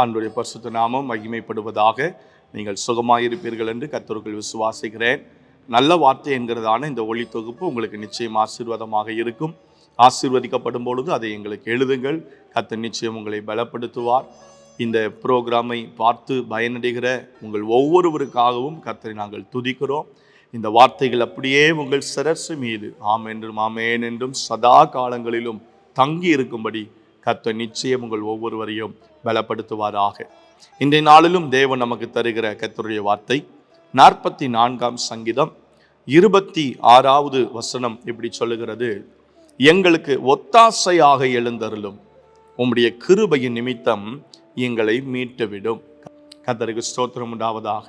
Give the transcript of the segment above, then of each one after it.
ஆண்டுடைய பரிசுத்த நாமம் மகிமைப்படுவதாக நீங்கள் சுகமாயிருப்பீர்கள் என்று கத்தருக்குள் விசுவாசிக்கிறேன். நல்ல வார்த்தை என்கிறதான இந்த ஒளி தொகுப்பு உங்களுக்கு நிச்சயம் ஆசீர்வாதமாக இருக்கும். ஆசீர்வதிக்கப்படும் பொழுது அதை எங்களுக்கு எழுதுங்கள். கத்த நிச்சயம் உங்களை பலப்படுத்துவார். இந்த புரோகிராமை பார்த்து பயனடைகிற உங்கள் ஒவ்வொருவருக்காகவும் கத்தரை நாங்கள் துதிக்கிறோம். இந்த வார்த்தைகள் அப்படியே உங்கள் சிரசு மீது ஆம் என்றும் ஆமேன் என்றும் சதா காலங்களிலும் தங்கி இருக்கும்படி கத்த நிச்சயம் உங்கள் ஒவ்வொருவரையும் பலப்படுத்துவாராக. இன்றைய நாளிலும் தேவன் நமக்கு தருகிற கத்தருடைய வார்த்தை நாற்பத்தி நான்காம் சங்கீதம் இருபத்தி ஆறாவது வசனம் இப்படி சொல்லுகிறது. எங்களுக்கு ஒத்தாசையாக எழுந்தருளும் உம்முடைய கிருபையின் நிமித்தம் எங்களை மீட்டுவிடும். கத்தருக்கு ஸ்தோத்திரம் உண்டாவதாக.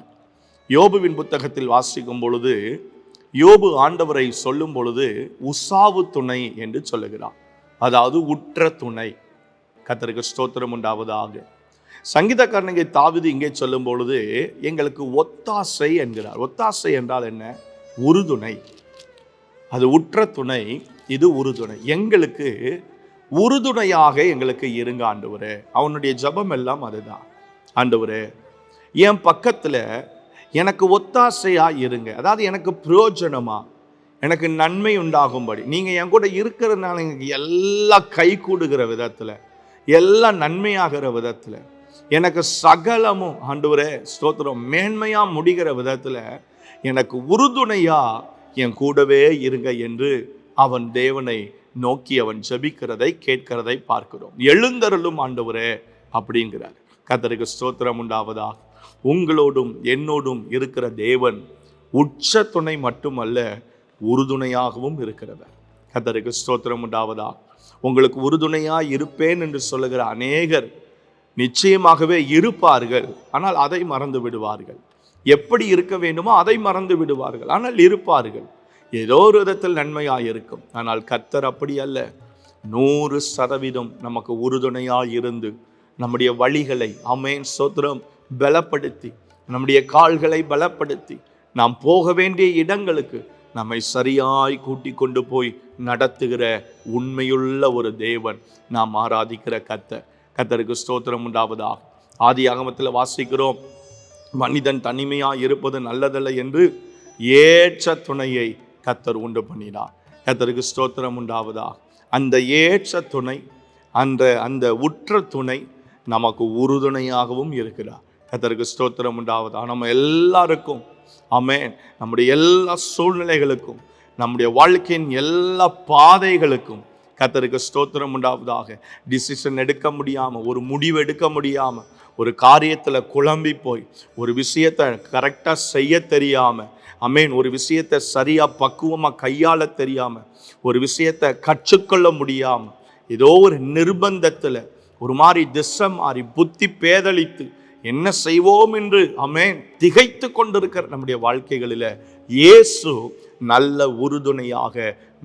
யோபுவின் புத்தகத்தில் வாசிக்கும் பொழுது யோபு ஆண்டவரை சொல்லும் பொழுது உசாவு துணை என்று சொல்லுகிறார். அதாவது உற்ற துணை. கத்தருக்கு ஸ்தோத்திரம் உண்டாவதாக. சங்கீதக்காரனங்கை தாவிது இங்கே சொல்லும் பொழுது எங்களுக்கு ஒத்தாசை என்கிறார். ஒத்தாசை என்றால் என்ன? உறுதுணை. அது உற்ற துணை இது உறுதுணை. எங்களுக்கு உறுதுணையாக எங்களுக்கு இருங்க ஆண்டவர். அவனுடைய ஜபம் எல்லாம் அதுதான். ஆண்டவர் என் பக்கத்தில் எனக்கு ஒத்தாசையாக இருங்க. அதாவது எனக்கு பிரயோஜனமாக எனக்கு நன்மை உண்டாகும்படி. நீங்கள் என் கூட இருக்கிறதுனால எனக்கு எல்லாம் கை கூடுகிற விதத்தில் எல்லாம் நன்மையாகிற விதத்தில் எனக்கு சகலமும் ஆண்டவரே ஸ்தோத்திரம் மேன்மையாக முடிகிற விதத்தில் எனக்கு உறுதுணையாக என் கூடவே இருங்க என்று அவன் தேவனை நோக்கி அவன் ஜெபிக்கிறதை கேட்கிறதை பார்க்கிறோம். எழுந்தருளும் ஆண்டவரே அப்படிங்கிறார். கத்தருக்கு ஸ்தோத்திரம் உண்டாவதா உங்களோடும் என்னோடும் இருக்கிற தேவன் உச்ச துணை மட்டுமல்ல உறுதுணையாகவும் இருக்கிறவர். கத்தருக்கு ஸ்தோத்திரம் உண்டாவதா? உங்களுக்கு உறுதுணையாக இருப்பேன் என்று சொல்லுகிற அநேகர் நிச்சயமாகவே இருப்பார்கள். ஆனால் அதை மறந்து விடுவார்கள். எப்படி இருக்க வேண்டுமோ அதை மறந்து விடுவார்கள். ஆனால் இருப்பார்கள். ஏதோ ஒரு விதத்தில் நன்மையாக இருக்கும். ஆனால் கத்தர் அப்படி அல்ல. நூறு சதவீதம் நமக்கு உறுதுணையாக இருந்து நம்முடைய வழிகளை அமேன் சோத்திரம் பலப்படுத்தி நம்முடைய கால்களை பலப்படுத்தி நாம் போக வேண்டிய இடங்களுக்கு நம்மை சரியாய் கூட்டி கொண்டு போய் நடத்துகிற உண்மையுள்ள ஒரு தேவன். நாம் ஆராதிக்கிற கத்த கத்தருக்கு ஸ்தோத்திரம் உண்டாவதா ஆதி ஆகமத்தில் வாசிக்கிறோம். மனிதன் தனிமையாக இருப்பது நல்லதல்ல என்று ஏற்ற துணையை கத்தர் உண்டு பண்ணினார். கத்தருக்கு ஸ்தோத்திரம் உண்டாவதா அந்த ஏற்ற துணை அந்த அந்த உற்ற துணை நமக்கு உறுதுணையாகவும் இருக்கிறார். கத்தருக்கு ஸ்தோத்திரம் உண்டாவதா நம்ம எல்லாருக்கும் ஆமென். நம்முடைய எல்லா சூழ்நிலைகளுக்கும் நம்முடைய வாழ்க்கையின் எல்லா பாதைகளுக்கும் கத்தருக்கு ஸ்தோத்திரம் உண்டாவதாக. டிசிஷன் எடுக்க முடியாமல் ஒரு முடிவு எடுக்க முடியாமல் ஒரு காரியத்தில் குழம்பி போய் ஒரு விஷயத்தை கரெக்டாக செய்ய தெரியாமல் அமேன் ஒரு விஷயத்தை சரியாக பக்குவமாக கையாள தெரியாமல் ஒரு விஷயத்தை கற்றுக்கொள்ள முடியாமல் ஏதோ ஒரு நிர்பந்தத்தில் ஒரு மாதிரி திசை மாறி புத்தி பேதளித்து என்ன செய்வோம் என்று அமேன் திகைத்து கொண்டிருக்கிற நம்முடைய வாழ்க்கைகளில் இயேசு நல்ல உறுதுணையாக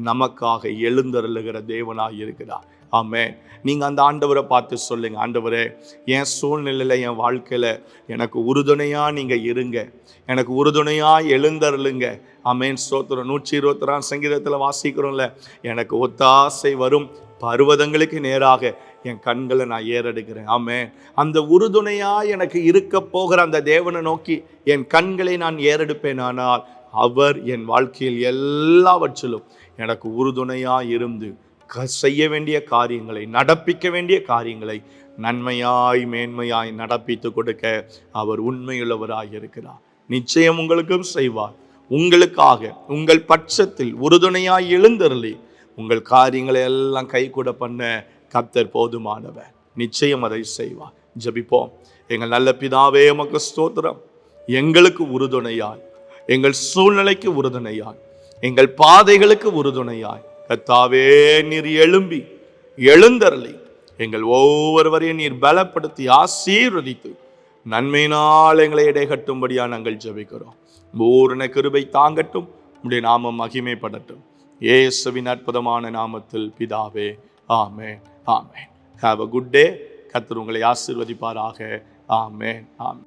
நமக்காக எழுந்தருளுகிற தேவனாக இருக்கிறார் ஆமே நீங்கள் அந்த ஆண்டவரை பார்த்து சொல்லுங்கள் ஆண்டவரே என் சூழ்நிலையில் என் வாழ்க்கையில் எனக்கு உறுதுணையாக நீங்கள் இருங்க. எனக்கு உறுதுணையாக எழுந்தருளுங்க. ஆமென். ஸ்தோத்திரம் நூற்றி இருபத்தி சங்கீதத்தில் வாசிக்கிறோம்ல. எனக்கு ஒத்தாசை வரும் பர்வதங்களுக்கு நேராக என் கண்களை நான் ஏறெடுக்கிறேன். ஆமே அந்த உறுதுணையாக எனக்கு இருக்க போகிற அந்த தேவனை நோக்கி என் கண்களை நான் ஏறெடுப்பேன். ஆனால் அவர் என் வாழ்க்கையில் எல்லாவற்றிலும் எனக்கு உறுதுணையாக இருந்து செய்ய வேண்டிய காரியங்களை நடப்பிக்க வேண்டிய காரியங்களை நன்மையாய் மேன்மையாய் நடப்பித்து கொடுக்க அவர் உண்மையுள்ளவராய் இருக்கிறார். நிச்சயம் உங்களுக்கும் செய்வார். உங்களுக்காக உங்கள் பட்சத்தில் உறுதுணையாய் எழுந்தருளி உங்கள் காரியங்களை எல்லாம் கைகூட பண்ண கர்த்தர் போதுமானவர். நிச்சயம் அதை செய்வார். ஜெபிப்போம். எங்கள் நல்ல பிதாவே உமக்கு ஸ்தோத்திரம். எங்களுக்கு உறுதுணையாய் எங்கள் சூழ்நிலைக்கு உறுதுணையாய் எங்கள் பாதைகளுக்கு உறுதுணையாய் கத்தாவே நீர் எழும்பி எழுந்தருளி. எங்கள் ஒவ்வொருவரையும் நீர் பலப்படுத்தி ஆசீர்வதித்து நன்மையினால் எங்களை இடைகட்டும்படியா நாங்கள் ஜபிக்கிறோம். பூரண கிருபை தாங்கட்டும் உடைய நாமம் மகிமைப்படட்டும். இயேசுவின் அற்புதமான நாமத்தில் பிதாவே ஆமே ஆமே ஹாவ் அ குட் டே கத்தர் உங்களை ஆசீர்வதிப்பாராக. ஆமே ஆமே